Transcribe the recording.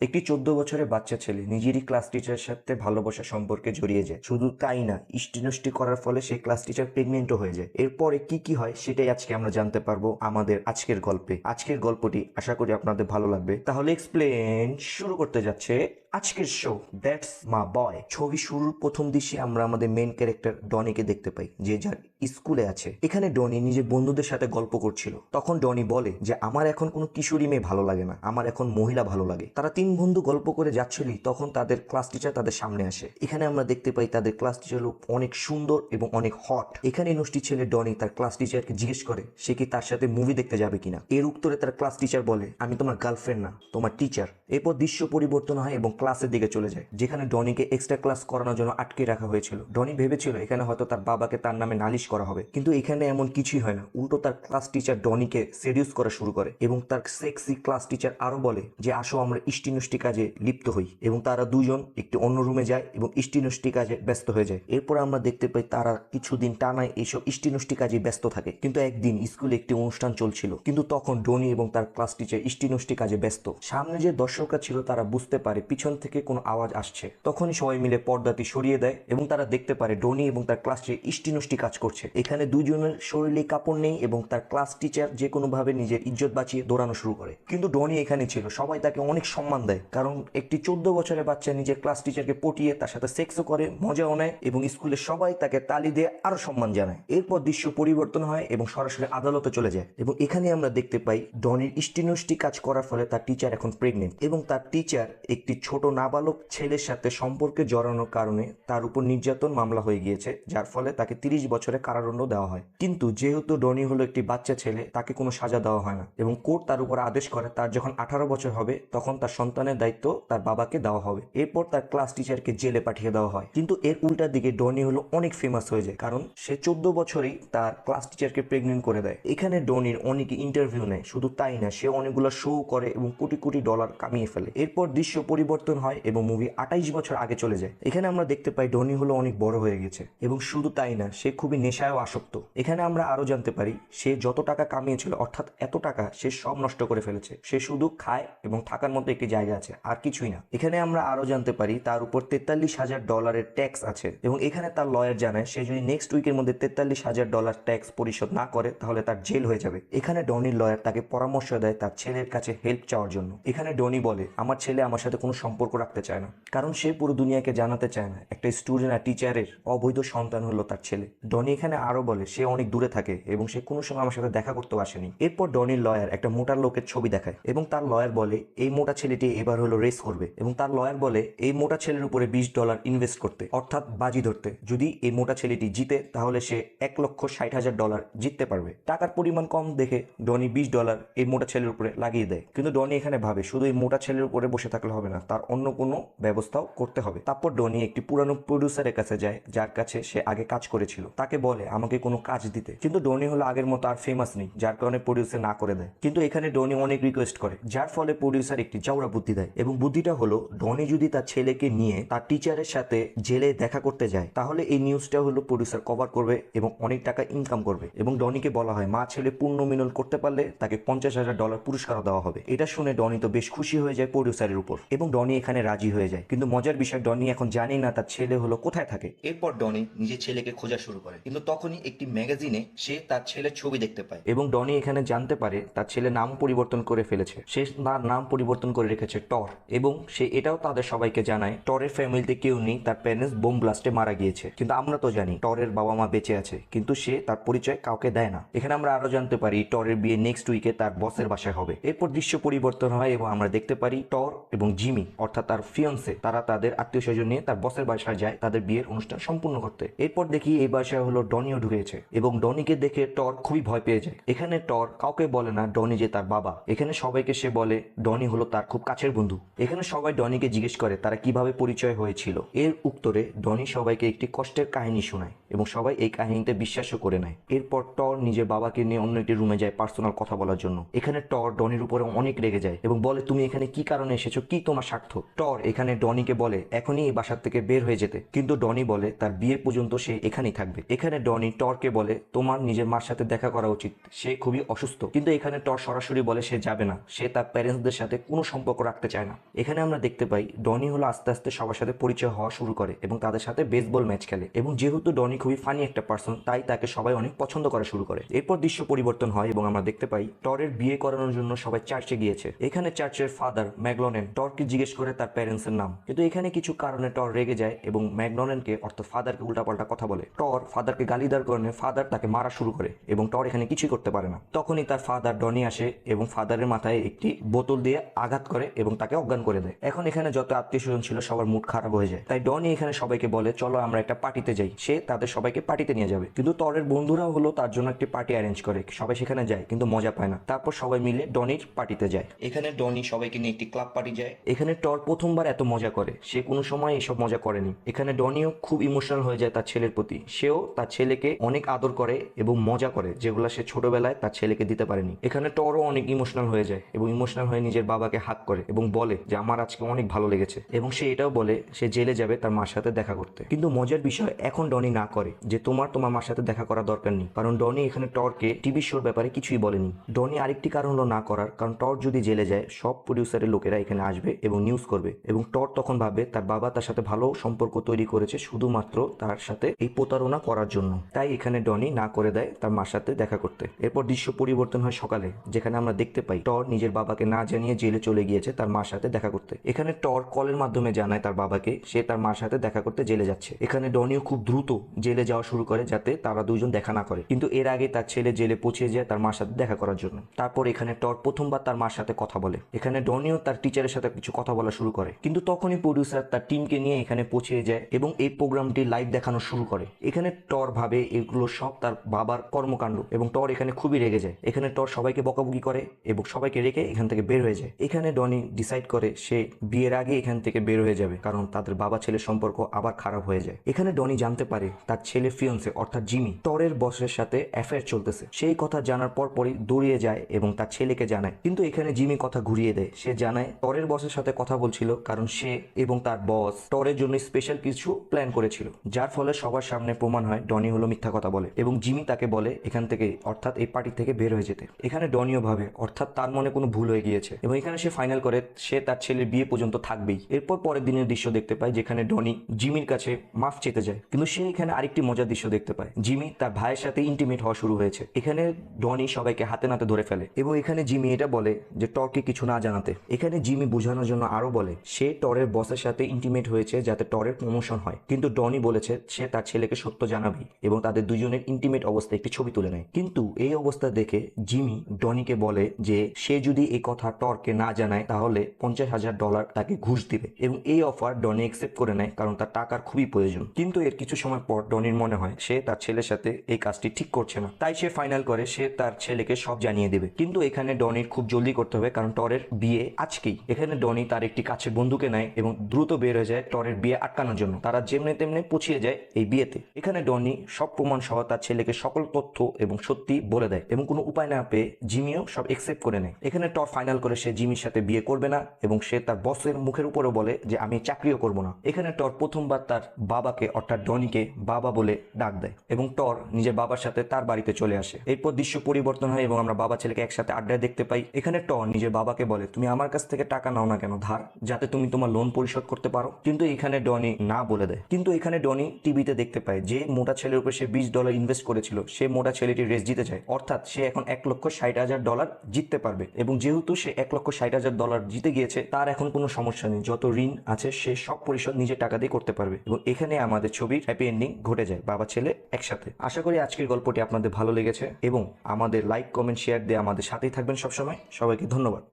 একটি চোদ্দ বছরের বাচ্চা ছেলে নিজেরই ক্লাস টিচারের সাথে ভালোবাসা সম্পর্কে জড়িয়ে যায়। শুধু তাই না, ইষ্টিনষ্টি করার ফলে সেই ক্লাস টিচার প্রেগনেন্টও হয়ে যায়। এরপরে কি কি হয় সেটাই আজকে আমরা জানতে পারব আমাদের আজকের গল্পে। আজকের গল্পটি আশা করি আপনাদের ভালো লাগবে। তাহলে এক্সপ্লেন শুরু করতে যাচ্ছে আজকের শো দ্যাটস মা বয় ছবি শুরুর প্রথম দৃশ্যে আমরা আমাদের মেন ক্যারেক্টার ডনিকে দেখতে পাই, যে যার স্কুলে আছে। এখানে ডনি নিজের বন্ধুদের সাথে গল্প করছিল। তখন ডনি বলে যে, আমার এখন কোনো কিশোরী মেয়ে ভালো লাগে না। আমার এখন মহিলা ভালো লাগে। তারা তিন বন্ধু গল্প করে যাচ্ছিলই তখন তাদের ক্লাস টিচার তাদের সামনে আসে। এখানে আমরা দেখতে পাই তাদের ক্লাস টিচার লোক অনেক সুন্দর এবং অনেক হট এখানে নষ্টি ছেলে ডনি তার ক্লাস টিচারকে জিজ্ঞেস করে, সে কি তার সাথে মুভি দেখতে যাবে কিনা? এর উত্তরে তার ক্লাস টিচার বলে, আমি তোমার গার্লফ্রেন্ড না, তোমার টিচার এরপর দৃশ্য পরিবর্তন হয় এবং ক্লাসের দিকে চলে যায়, যেখানে ডনিকে এক্সট্রা ক্লাস করানোর জন্য আটকে রাখা হয়েছিল। ডনি ভেবেছিল এখানে হয়তো তার বাবাকে তার নামে নালিশ করা হবে, কিন্তু এখানে এমন কিছুই হয় না। উল্টো তার ক্লাস টিচার ডনিকে সেডিউস করা শুরু করে এবং তার সেক্সি ক্লাস টিচার আরও বলে যে, আসো, আমরা ইষ্টিনুষ্টি কাজে লিপ্ত হই। এবং তারা দুজন একটি অন্য রুমে যায় এবং ইষ্টিনুষ্টি কাজে ব্যস্ত হয়ে যায়। এরপর আমরা দেখতে পাই তারা কিছুদিন টানায় এইসব ইষ্টিনুষ্টি কাজে ব্যস্ত থাকে। কিন্তু একদিন স্কুলে একটি অনুষ্ঠান চলছিল, কিন্তু তখন ডনি এবং তার ক্লাস টিচার ইষ্টিনুষ্টি কাজে ব্যস্ত। সামনে যে দর্শকরা ছিল তারা বুঝতে পারে পিছন থেকে কোনো আওয়াজ আসছে। তখনই সবাই মিলে পর্দাটি সরিয়ে দেয় এবং তারা দেখতে পারে ডনি এবং তার ক্লাস ইষ্টিনুষ্টি কাজ করছে। এখানে দুজনের শরীরে কাপড় নেই এবং তার ক্লাস টিচার যে কোনোভাবে নিজের ইজ্জত বাঁচিয়ে দৌড়ানো শুরু করে। কিন্তু ডনি এখানে ছিল। সবাই তাকে অনেক সম্মান দেয় কারণ একটি চোদ্দ বছরের বাচ্চা নিজের ক্লাস টিচারকে পটিয়ে তার সাথে সেক্সও করে, মজাও নেয় এবং স্কুলে সবাই তাকে তালি দিয়ে আরও সম্মান জানায়। এরপর দৃশ্য পরিবর্তন হয় এবং সরাসরি আদালতে চলে যায় এবং এখানে আমরা দেখতে পাই ডনির ইষ্টিনুষ্টি কাজ করার ফলে তার টিচার এখন প্রেগনেন্ট এবং তার টিচার একটি ছোট নাবালক ছেলের সাথে সম্পর্কে জড়ানোর কারণে তার উপর নির্যাতন মামলা হয়ে গিয়েছে, যার ফলে তাকে তিরিশ বছরের কারাদণ্ড দেওয়া হয়। কিন্তু যেহেতু ডনি হলো একটি বাচ্চা ছেলে, তাকে কোনো সাজা দেওয়া হয় না এবং কোর্ট তার উপর আদেশ করে তার যখন আঠারো বছর হবে, তখন তার সন্তানের দায়িত্ব তার বাবাকে দেওয়া হবে। এরপর তার ক্লাস টিচারকে জেলে পাঠিয়ে দেওয়া হয়। কিন্তু এর উল্টার দিকে ডনি হলো অনেক ফেমাস হয়ে যায়, কারণ সে চোদ্দ বছরেই তার ক্লাস টিচারকে প্রেগনেন্ট করে দেয়। এখানে ডনির অনেকে ইন্টারভিউ নেয়, শুধু তাই না, সে অনেকগুলো শো করে এবং কোটি কোটি ডলার কামিয়ে ফেলে। এরপর দৃশ্য পরিবর্তন হয় এবং মুভি আঠাইশ বছর আগে চলে যায়। এখানে আমরা দেখতে পাই ডনি হলো অনেক বড় হয়ে গেছে এবং শুধু তাই না, সে খুবই নেশায়ও আসক্ত। এখানে আমরা আরও জানতে পারি, সে যত টাকা কামিয়েছিল, অর্থাৎ এত টাকা সে সব নষ্ট করে ফেলেছে। সে শুধু খায় এবং থাকার মতো একটি জায়গা আছে, আর কিছুই না। এখানে আমরা আরও জানতে পারি, তার উপর তেতাল্লিশ হাজার ডলারের ট্যাক্স আছে এবং এখানে তার লয়ার জানায়, সে যদি নেক্সট উইকের মধ্যে তেতাল্লিশ হাজার ডলার ট্যাক্স পরিশোধ না করে, তাহলে তার জেল হয়ে যাবে। এখানে ডনির লয়ার তাকে পরামর্শ দেয় তার ছেলের কাছে হেল্প চাওয়ার জন্য। এখানে ডনি বলে, আমার ছেলে আমার সাথে কোনো সম্পর্ক রাখতে চায় না। কারণ সে পুরো দুনিয়াকে জানাতে চায় না। একটা স্টুডেন্ট আর টিচারের অবৈধ সন্তান হলো তার ছেলে। ডনি এখানে আরও বলে, সে অনেক দূরে থাকে এবং সে কোনো সময় আমার সাথে দেখা করতেও আসেনি। এরপর ডনির লয়ার একটা মোটার লোকের ছবি দেখায় এবং তার লয়ার বলে, এই মোটা ছেলেটি এবার হলো রেস করবে। এবং তার লয়ার বলে, এই মোটা ছেলের উপরে বিশ ডলার ইনভেস্ট করতে, অর্থাৎ বাজি ধরতে। যদি এই মোটা ছেলেটি জিতে, তাহলে সে এক লক্ষ ষাট হাজার ডলার জিততে পারবে। টাকার পরিমাণ কম দেখে ডনি বিশ ডলার এই মোটা ছেলের উপরে লাগিয়ে দেয়। কিন্তু ডনি এখানে ভাবে, শুধু এই মোটা ছেলের উপরে বসে থাকলে হবে না, তার অন্য কোনো ব্যবস্থাও করতে হবে। তারপর ডনি একটি পুরানো প্রডিউসারের কাছে যায়, যার কাছে সে আগে কাজ করেছিল। তাকে বলে, আমাকে কোনো কাজ দিতে। কিন্তু ডনি হলো আগের মতো আর ফেমাস নেই, যার কারণে প্রডিউসার না করে দেয়। কিন্তু এখানে ডনি অনেক রিকোয়েস্ট করে, যার ফলে প্রডিউসার একটি চাওড়া বুদ্ধি দেয় এবং বুদ্ধিটা হলো, ডনি যদি তার ছেলেকে নিয়ে তার টিচারের সাথে জেলে দেখা করতে যায়, তাহলে এই নিউজটা হলো প্রডিউসার কভার করবে এবং অনেক টাকা ইনকাম করবে। এবং ডনিকে বলা হয়, মা ছেলে পূর্ণ মিলন করতে পারলে তাকে পঞ্চাশ হাজার ডলার পুরস্কারও দেওয়া হবে। এটা শুনে ডনি তো বেশ খুশি হয়ে যায় প্রডিউসারের উপর। এবং ডনি এখানে রাজি হয়ে যায়। কিন্তু মজার বিষয় ডনি এখন জানে না তার ছেলে হলো কোথায় থাকে। এরপর ডনি নিজের ছেলেকে খোঁজা শুরু করে। কিন্তু তখনই একটি ম্যাগাজিনে সে তার ছেলের ছবি দেখতে পায়। এবং ডনি এখানে জানতে পারে তার ছেলে নাম পরিবর্তন করে ফেলেছে। সে তার নাম পরিবর্তন করে রেখেছে টর। এবং সে এটাও তাদের সবাইকে জানায় টরের ফ্যামিলিতে কেউ নেই তার প্যারেন্টস বোম ব্লাস্টে মারা গিয়েছে। কিন্তু আমরা তো জানি টরের বাবা মা বেঁচে আছে। কিন্তু সে তার পরিচয় কাউকে দেয় না। এখানে আমরা আরও জানতে পারি টরের বিয়ে নেক্সট উইকে তার বসের বাসায় হবে। এরপর দৃশ্য পরিবর্তন হয় এবং আমরা দেখতে পারি টর এবং জিমি অর্থাৎ তার ফিয়ন্সে তারা তাদের আত্মীয় স্বজন নিয়ে তার বসের বাসায় যায়, তাদের বিয়ের অনুষ্ঠান সম্পূর্ণ করতে। এরপর দেখি এই বাসায় হলো ডনিও ঢুকেছে এবং ডনিকে দেখে টর খুবই ভয় পেয়ে যায়। এখানে টর কাউকে বলে না, ডনি যে তার বাবা। এখানে সবাইকে সে বলে, ডনি হলো তার খুব কাছের বন্ধু। এখানে সবাই ডনিকে জিজ্ঞেস করে, তারা কীভাবে পরিচয় হয়েছিল? এর উত্তরে ডনি সবাইকে একটি কষ্টের কাহিনী শোনায় এবং সবাই এই কাহিনীতে বিশ্বাসও করে নেয়। এরপর টর নিজের বাবাকে নিয়ে অন্য একটি রুমে যায় পার্সোনাল কথা বলার জন্য। এখানে টর ডনির উপরে অনেক রেগে যায় এবং বলে, তুমি এখানে কি কারণে এসেছ? কি তোমার স্বার্থ টর এখানে ডনিকে বলে, এখনই এই বাসার থেকে বের হয়ে যেতে। কিন্তু ডনি বলে, তার বিয়ে পর্যন্ত সে এখানেই থাকবে। এখানে ডনি টরকে বলে, তোমার নিজের মার সাথে দেখা করা উচিত। সে খুবই অসুস্থ। কিন্তু এখানে টর সরাসরি বলে, সে যাবে না। সে তার প্যারেন্টসদের সাথে কোনো সম্পর্ক রাখতে চায় না। এখানে আমরা দেখতে পাই, ডনি হলো আস্তে আস্তে সবার সাথে পরিচয় হওয়া শুরু করে এবং তাদের সাথে বেসবল ম্যাচ খেলে এবং যেহেতু ডনি খুবই ফানি একটা পার্সন তাই তাকে সবাই অনেক পছন্দ করা শুরু করে। এরপর দৃশ্য পরিবর্তন হয় এবং আমরা দেখতে পাই, টরের বিয়ে করানোর জন্য সবাই চার্চে গিয়েছে। এখানে চার্চের ফাদার ম্যাগলনেন টরকে জিজ্ঞেস করে তার প্যারেন্টস এর নাম। কিন্তু এখানে কিছু কারণে টর রেগে যায় এবং ম্যাগলনেনকে অর্থাৎ ফাদারকে উল্টাপাল্টা কথা বলে। টর ফাদারকে গালি দেওয়ার কারণে ফাদার তাকে মারা শুরু করে এবং টর এখানে কিছুই করতে পারে না। তখনই তার ফাদার ডনি আসে এবং ফাদারের মাথায় একটি বোতল দিয়ে আঘাত করে এবং তাকে অজ্ঞান করে দেয়। এখন এখানে যত আত্মীয় স্বজন ছিল সবার মুড খারাপ হয়ে যায়। তাই ডনি এখানে সবাইকে বলে, চলো আমরা একটা পার্টিতে যাই। সে তাদের সবাইকে পার্টিতে নিয়ে যাবে। কিন্তু টরের বন্ধুরাও হলো তার জন্য একটি পার্টি অ্যারেঞ্জ করে। সবাই সেখানে যায়, কিন্তু মজা পায় না। তারপর সবাই মিলে ডনির পার্টিতে যায়। এখানে ডনি সবাইকে নিয়ে একটি ক্লাব পার্টি যায়। এখানে টর প্রথমবার এত মজা করে। সে কোনো সময় এসব মজা করেনি। এখানে ডনিও খুব ইমোশনাল হয়ে যায় তার ছেলের প্রতি। সেও তার ছেলেকে অনেক আদর করে এবং মজা করে, যেগুলো সে ছোটবেলায় তার ছেলেকে দিতে পারেনি। এখানে টরও অনেক ইমোশনাল হয়ে যায় এবং ইমোশনাল হয়ে নিজের বাবাকে হাত করে এবং বলে যে, আমার আজকে অনেক ভালো লেগেছে। এবং সে এটাও বলে, সে জেলে যাবে তার মার সাথে দেখা করতে। কিন্তু মজার বিষয়, এখন ডনি না করে যে, তোমার তোমার মার সাথে দেখা করা দরকার নেই। কারণ ডনি এখানে টরকে টিভি শোর ব্যাপারে কিছুই বলেনি। ডনি আরেকটি কারণ হলো না করার, কারণ টর যদি জেলে যায়, সব প্রডিউসারের লোকেরা এখানে আসবে এবং নিউজ করবে এবং টর তখন ভাবে তার বাবা তার সাথে ভালো সম্পর্ক তৈরি করেছে শুধুমাত্র তার সাথে এই প্রতারণা করার জন্য। তাই এখানে ডনি না করে দেয় তার মার সাথে দেখা করতে। এরপর দৃশ্য পরিবর্তন হয় সকালে, যেখানে আমরা দেখতে পাই টর নিজের বাবাকে না জানিয়ে জেলে চলে গিয়েছে তার মার সাথে দেখা করতে। এখানে টর কলের মাধ্যমে জানায় তার বাবাকে সে তার মার সাথে দেখা করতে জেলে যাচ্ছে। এখানে ডনিও খুব দ্রুত জেলে যাওয়া শুরু করে যাতে তারা দুজন দেখা না করে। কিন্তু এর আগে তার ছেলে জেলে পৌঁছে যায় তার মার সাথে দেখা করার জন্য। তারপর এখানে টর প্রথমবার তার মার সাথে কথা বলে। এখানে ডনিও তার টিচারের সাথে কিছু কথা বলা শুরু করে। কিন্তু তখনই প্রডিউসার তার টিমকে নিয়ে এখানে পৌঁছে যায় এবং এই প্রোগ্রামটি লাইভ দেখানো শুরু করে। এখানে টর ভাবে এগুলো সব তার বাবার কর্মকাণ্ড এবং টর এখানে খুবই রেগে যায়। এখানে টর সবাইকে বকাবকি করে এবং সবাইকে রেখে এখান থেকে বের হয়ে যায়। এখানে ডনি ডিসাইড করে সে বিয়ের আগে এখান থেকে বের হয়ে যাবে কারণ তাদের বাবা ছেলের সম্পর্ক আবার খারাপ হয়ে যায়। এখানে ডনি জানতে পারে তার ছেলে ফিয়ন্সে অর্থাৎ জিমি টরের বসের সাথে অ্যাফেয়ার চলতেছে। সেই কথা জানার পর পরই দৌড়িয়ে যায় এবং তার ছেলেকে জানায়। কিন্তু এখানে জিমি কথা ঘুরিয়ে দেয়। সে জানায় টরের বসের সাথে কথা বলছিল কারণ সে এবং তার বস টরের জন্য স্পেশাল কিছু প্ল্যান করেছিল, যার ফলে সবার সামনে প্রমাণ হয় ডনি হলো মিথ্যা কথা বলে এবং জিমি তাকে বলে এখান থেকে, অর্থাৎ এই পার্টি থেকে বের হয়ে যেতে। এখানে ডনিও ভাবে, অর্থাৎ তার মনে কোনো ভুল হয়ে গিয়েছে এবং এখানে সে ফাইনাল করে, সে তার ছেলের বিয়ে পর্যন্ত থাকবেই। এরপর পরের দিনের দৃশ্য দেখতে পায় যেখানে ডনি জিমির কাছে মাফ চেতে যায়, কিন্তু সে এখানে আরেকটি মজার দৃশ্য দেখতে পায়। জিমি তার ভাইয়ের সাথে ইন্টিমেট হওয়া শুরু হয়েছে। এখানে ডনি সবাইকে হাতে নাতে ধরে ফেলে এবং এখানে জিমি এটা বলে যে টরকে কিছু না জানাতে। এখানে জিমি বোঝানোর জন্য আরও বলে, সে টরের বসের সাথে ইন্টিমেট হয়েছে যাতে টরের প্রমোশন হয়। কিন্তু ডনি বলেছে, সে তার ছেলেকে সত্য জানাবেই এবং তাদের দুজনের ইন্টিমেট অবস্থায় একটি ছবি তুলে নেয়। কিন্তু এই অবস্থা দেখে জিমি ডনিকে বলে যে, সে যদি এই কথা টরকে না জানায়, তাহলে পঞ্চাশ হাজার ডলার তাকে ঘুষ দিবে এবং এই অফার ডনি একসেপ্ট করে নেয় কারণ তার টাকার খুবই প্রয়োজন। কিন্তু এর কিছু সময় পর ডনির মনে হয়, সে তার ছেলের সাথে এই কাজটি ঠিক করছে না। তাই সে ফাইনাল করে, সে তার ছেলেকে সব জানিয়ে দেবে। কিন্তু এখানে ডনির খুব জলদি করতে হবে, কারণ টরের বিয়ে আজকেই। এখানে ডনি তার একটি কাছের বন্ধুকে নেয় এবং দ্রুত বের হয়ে যায় টরের বিয়ে আটকানোর জন্য। তারা যেমনি তেমনি পৌঁছিয়ে যায় এই বিয়েতে। এখানে ডনি সব প্রমাণ সহ তার ছেলেকে সকল তথ্য এবং সত্যি বলে দেয় এবং কোনো উপায় না পেয়ে জিমিও সব একসেপ্ট করে নেয়। এখানে টর ফাইনাল করে সে জিমির সাথে বিয়ে করবে না এবং সে তার বসের মুখের উপরে বলে যে, আমি চাকরিও করব না। এখানে টর প্রথমবার তার বাবাকে, অর্থাৎ ডনিকে, বাবা বলে ডাক দেয় এবং টর নিজের বাবার সাথে তার বাড়িতে চলে আসে। এরপর দৃশ্য পরিবর্তন হয় এবং আমরা বাবা ছেলেকে একসাথে আড্ডায় দেখতে পাই। এখানে টর নিজের বাবাকে বলে, তুমি আমার কাছ থেকে টাকা নাও না কেন, ধার যাতে তুমি তোমার লোন পরিশোধ করতে পারো। কিন্তু এখানে ডনি না বলে দেয়। কিন্তু এখানে ডনি টিভিতে দেখতে পায় যে মোটা ছেলের উপর সে বিশ ডলার ইনভেস্ট করেছিল। সে মোটা ছেলেটি রেস জিতে যায়। অর্থাৎ সে এখন এক লক্ষ ষাট হাজার ডলার জিততে পারবে। এবং যেহেতু সে এক লক্ষ ষাট হাজার ডলার জিতে গিয়েছে, তার এখন কোনো সমস্যা নেই। যত ঋণ আছে, সে সব পরিশোধ নিজের টাকা দিয়ে করতে পারবে। এবং এখানে আমাদের ছবির হ্যাপি এন্ডিং ঘটে যায় বাবা ছেলে একসাথে। আশা করি আজকের গল্পটি আপনাদের ভালো লেগেছে। এবং আমাদের লাইক কমেন্ট শেয়ার দিয়ে আমাদের সাথেই থাকবেন সবসময়। সবাইকে ধন্যবাদ।